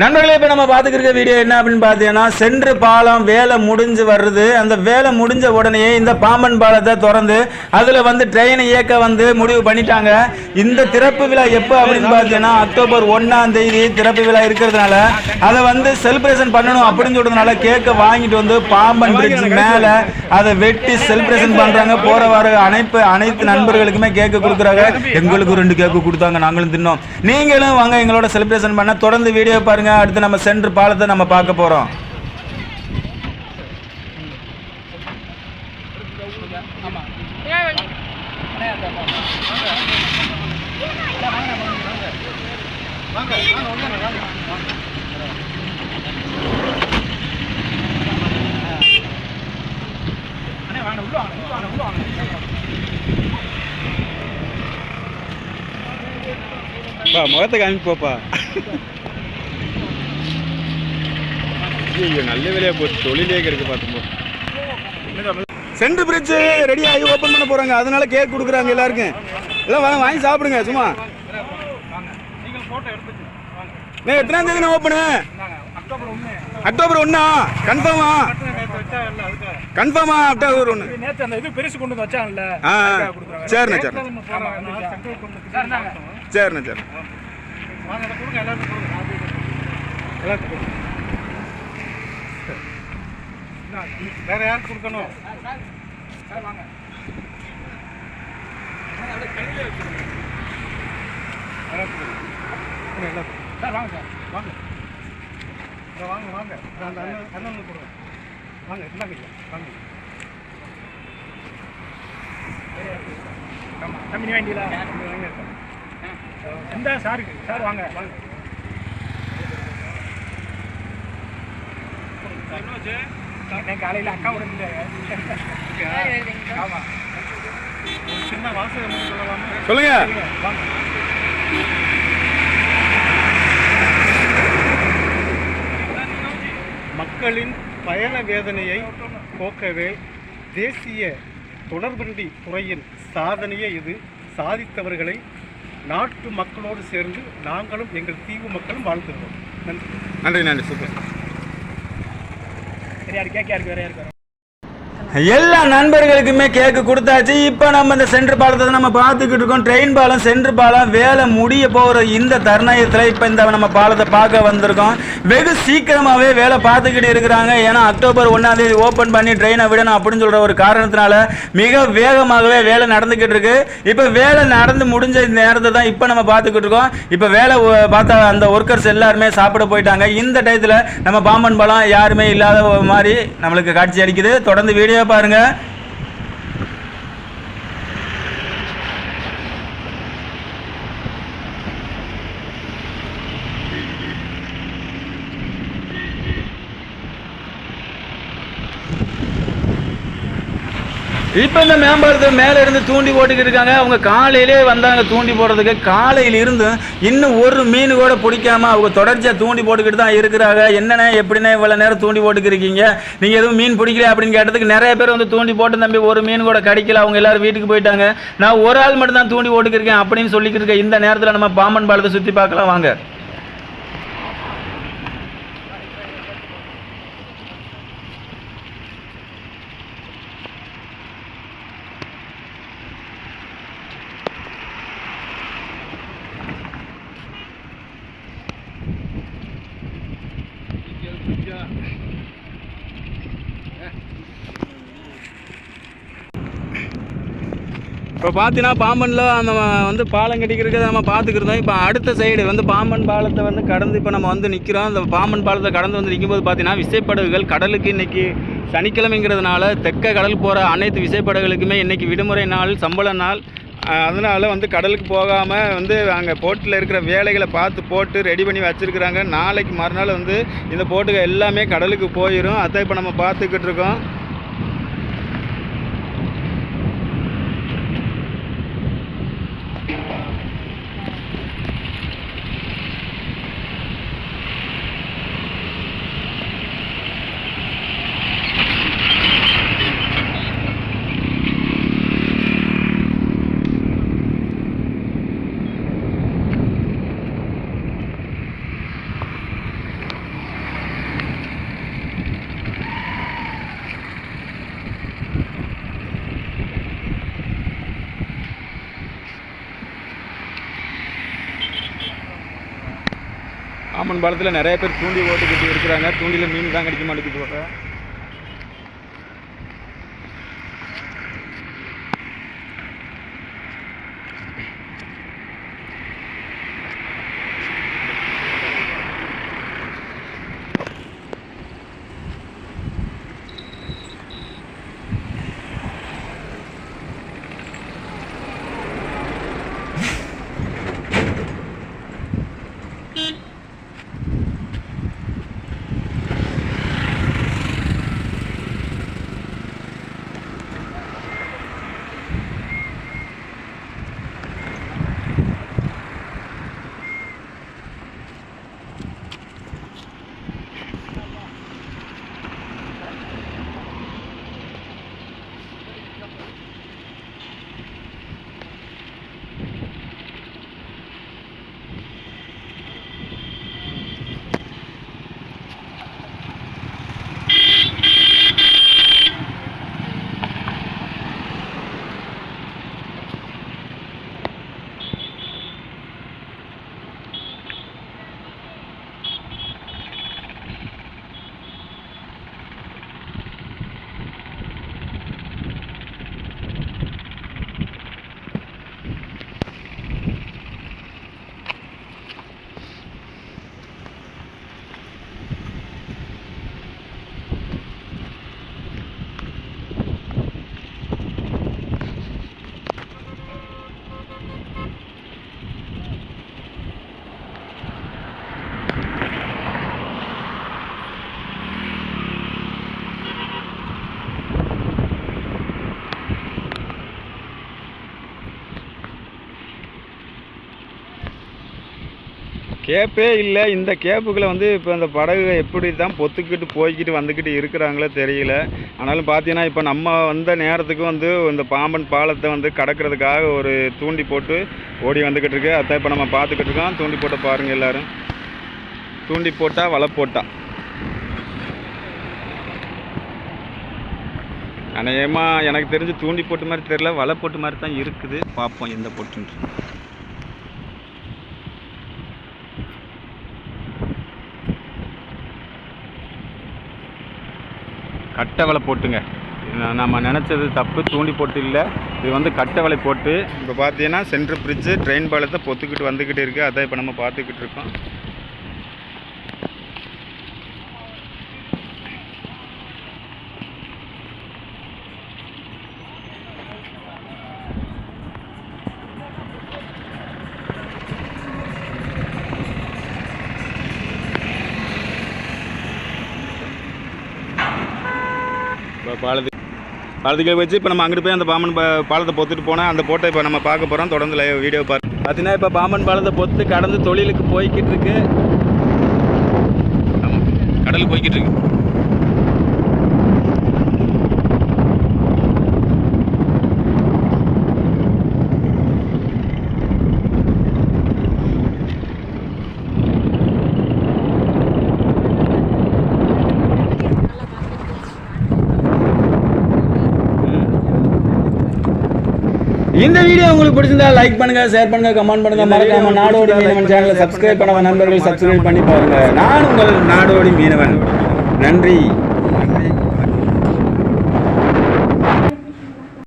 நண்பர்களே இப்போ நம்ம பார்த்துக்கிற வீடியோ என்ன அப்படின்னு பார்த்தீங்கன்னா சென்று பாலம் வேலை முடிஞ்சு வருது அந்த வேலை முடிஞ்ச உடனே இந்த பாம்பன் பாலத்தை திறந்து அதில் வந்து ட்ரெயினை இயக்க வந்து முடிவு பண்ணிட்டாங்க. இந்த திறப்பு விழா எப்போ அப்படின்னு பார்த்தீங்கன்னா அக்டோபர் ஒன்றாம் தேதி திறப்பு விழா இருக்கிறதுனால அதை வந்து செலிப்ரேஷன் பண்ணணும் அப்படின்னு சொல்றதுனால கேக்கை வாங்கிட்டு வந்து பாம்பன் பிரிட்ஜ் மேலே அதை வெட்டி செலிப்ரேஷன் பண்ணுறாங்க போகிற வர அனைத்து அனைத்து நண்பர்களுக்குமே கேக்கு கொடுக்குறாங்க. எங்களுக்கு ரெண்டு கேக்கு கொடுத்தாங்க நாங்களும் தின்னோம். நீங்களும் வாங்க எங்களோட செலிப்ரேஷன் பண்ண. தொடர்ந்து வீடியோ பாருங்க அடுத்து நம்ம சென்று பாலத்தை நம்ம பார்க்க போறோம். முகத்தை காமிப்போப்பா. ஐயோ நல்ல வேலையா போச்சு. தொழிலே கிடைக்க பார்த்துப்போம் சென்ட்ரு பிரிட்ஜ் ரெடி ஆகி ஓப்பன் பண்ண போறாங்க. அதனால கேக் கொடுக்குறாங்க எல்லாருக்கும். எல்லாம் வாங்க வாங்கி சாப்பிடுங்க சும்மா. நீ எத்தனாம் தேதி ஓப்பனு அக்டோபர் ஒண்ணா கன்ஃபார்மா கன்ஃபார்மா அக்டோபர் ஒன்று நேத்து அந்த இது பெருசு கொண்டு வந்து வச்சாங்கல்ல ஆ. சரிண்ணே சரிண்ணே. சரிண்ணே சரி வேற யாருக்கு கொடுக்கணும்? சார் வாங்க சார். வாங்க. வாங்க வாங்க. அந்த அண்ணன் அண்ணனுக்கு கொடுங்க. வாங்க இந்தாங்க ஐயா, வாங்க. தம்பி வேண்டியல வாங்க எந்த சாருக்கு சார் வாங்க. வாங்க. நான் காலையில் அக்காவோட ஆமாம் சின்ன வாசகம் சொல்லுங்க. மக்களின் பயண வேதனையை போக்கவே தேசிய தொடர்வண்டி துறையின் சாதனையே இது. சாதித்தவர்களை நாட்டு மக்களோடு சேர்ந்து நாங்களும் எங்கள் தீவு மக்களும் வாழ்த்துகிறோம். நன்றி. நன்றி நன்றி. சூப்பர். வேற யாரு கேட்க யாருக்கு வேற? எல்லா நண்பர்களுக்குமே கேக்கு கொடுத்தாச்சு. இப்போ நம்ம இந்த சென்ட்ரு பாலத்தை நம்ம பார்த்துக்கிட்டு இருக்கோம். ட்ரெயின் பாலம் சென்ட்ரு பாலம் வேலை முடிய போகிற இந்த தருணயத்தில் இப்போ இந்த நம்ம பாலத்தை பார்க்க வந்திருக்கோம். வெகு சீக்கிரமாகவே வேலை பார்த்துக்கிட்டு இருக்கிறாங்க. ஏன்னா அக்டோபர் ஒன்றாம் தேதி ஓப்பன் பண்ணி ட்ரெயினை விடணும் அப்படின்னு சொல்கிற ஒரு காரணத்தினால மிக வேகமாகவே வேலை நடந்துக்கிட்டு இருக்கு. இப்போ வேலை நடந்து முடிஞ்ச இந்த நேரத்தை தான் இப்போ நம்ம பார்த்துக்கிட்டு இருக்கோம். இப்போ வேலை பார்த்தா அந்த ஒர்க்கர்ஸ் எல்லாருமே சாப்பிட போயிட்டாங்க. இந்த டயத்தில் நம்ம பாம்பன் பாலம் யாருமே இல்லாத மாதிரி நம்மளுக்கு காட்சி அடிக்குது தொடர்ந்து வீடியோ பாருங்க. இப்போ இந்த மேம்பாலத்தை மேலே இருந்து தூண்டி போட்டுக்கிட்டு இருக்காங்க. அவங்க காலையிலே வந்தாங்க தூண்டி போடுறதுக்கு. காலையில் இருந்து இன்னும் ஒரு மீன் கூட பிடிக்காம அவங்க தொடர்ச்சியாக தூண்டி போட்டுக்கிட்டு தான் இருக்கிறாங்க. என்னண்ணே எப்படிண்ணே இவ்வளோ நேரம் தூண்டி போட்டுக்கிறீங்க நீங்கள் எதுவும் மீன் பிடிக்கல அப்படின்னு கேட்டதுக்கு நிறைய பேர் வந்து தூண்டி போட்டு தம்பி ஒரு மீன் கூட கிடைக்கல. அவங்க எல்லாரும் வீட்டுக்கு போயிட்டாங்க. நான் ஒரு ஆள் மட்டும் தான் தூண்டி போட்டுக்கிருக்கேன் அப்படின்னு சொல்லிக்கிட்டு இருக்க இந்த நேரத்தில் நம்ம பாம்பன் பாலத்தை சுற்றி பார்க்கலாம். வாங்க. இப்போ பார்த்தீங்கன்னா பாம்பனில் அந்த வந்து பாலம் கட்டிக்கிறதுக்கு நம்ம பார்த்துக்கிருந்தோம் இப்போ அடுத்த சைடு வந்து பாம்பன் பாலத்தை வந்து கடந்து இப்போ நம்ம வந்து நிற்கிறோம் அந்த பாம்பன் பாலத்தை கடந்து வந்து நிற்கும்போது பார்த்தீங்கன்னா விசைப்படகுகள் கடலுக்கு இன்னைக்கு சனிக்கிழமைங்கிறதுனால தெற்க கடல் போகிற அனைத்து விசைப்படகுகளுக்குமே இன்றைக்கி விடுமுறை நாள் சம்பள நாள். அதனால் வந்து கடலுக்கு போகாமல் வந்து அங்கே போட்டில் இருக்கிற வேலைகளை பார்த்து போட்டு ரெடி பண்ணி வச்சுருக்குறாங்க. நாளைக்கு மறுநாள் வந்து இந்த போட்டுகள் எல்லாமே கடலுக்கு போயிடும் அதை இப்போ நம்ம பார்த்துக்கிட்டு இருக்கோம். ஆமன் பாலத்தில் நிறைய பேர் தூண்டி ஓட்டுக்கிட்டு இருக்கிறாங்க. தூண்டியில் மீன் தான் கிடைக்க மாட்டேங்குது போல. கேப்பே இல்லை. இந்த கேப்புகளை வந்து இப்போ இந்த படகு எப்படி தான் பொத்துக்கிட்டு போய்கிட்டு வந்துக்கிட்டு இருக்கிறாங்களோ தெரியல. ஆனாலும் பார்த்தீங்கன்னா இப்போ நம்ம வந்த நேரத்துக்கு வந்து இந்த பாம்பன் பாலத்தை வந்து கடக்கிறதுக்காக ஒரு தூண்டி போட்டு ஓடி வந்துக்கிட்டு இருக்கு. அதான் இப்போ நம்ம பார்த்துக்கிட்டு இருக்கோம். தூண்டி போட்ட பாருங்கள் எல்லோரும். தூண்டி போட்டால் வலை போட்டால் அநேகமாக எனக்கு தெரிஞ்சு தூண்டி போட்டு மாதிரி தெரியல. வலை போட்டு மாதிரி தான் இருக்குது. பார்ப்போம் எந்த போட்டுன்னு. கட்டை வலை போட்டுங்க நம்ம நினச்சது தப்பு தூண்டி போட்டு இல்லை. இது வந்து கட்டை வலை போட்டு இப்போ பார்த்தீங்கன்னா சென்ட்ரு பிரிட்ஜு ட்ரெயின் பாலத்தை பொத்துக்கிட்டு வந்துக்கிட்டு இருக்குது அதான் இப்போ நம்ம பார்த்துக்கிட்டு இருக்கோம். இப்போ பாலத்து பாலத்துக்கு வச்சு இப்போ நம்ம அங்கிட்டு போய் அந்த பாம்பன் பாலத்தை பொத்துட்டு போனால் அந்த போட்டை இப்போ நம்ம பார்க்க போகிறோம் தொடர்ந்து வீடியோ பார்த்து பார்த்தீங்கன்னா இப்போ பாம்பன் பாலத்தை பொத்து கடந்து தொழிலுக்கு போய்கிட்டு இருக்கு. ஆமாம் கடலுக்கு போய்கிட்டு இருக்கு. இந்த வீடியோ உங்களுக்கு பிடிச்சிருந்தா லைக் பண்ணுங்க ஷேர் பண்ணுங்க கமெண்ட் பண்ணுங்க. மறக்காம நாடோடி மீனவன் சேனலை சப்ஸ்கிரைப் பண்ண நண்பர்கள் சப்ஸ்கிரைப் பண்ணி பாருங்க. நான் உங்கள் நாடோடி மீனவன். நன்றி.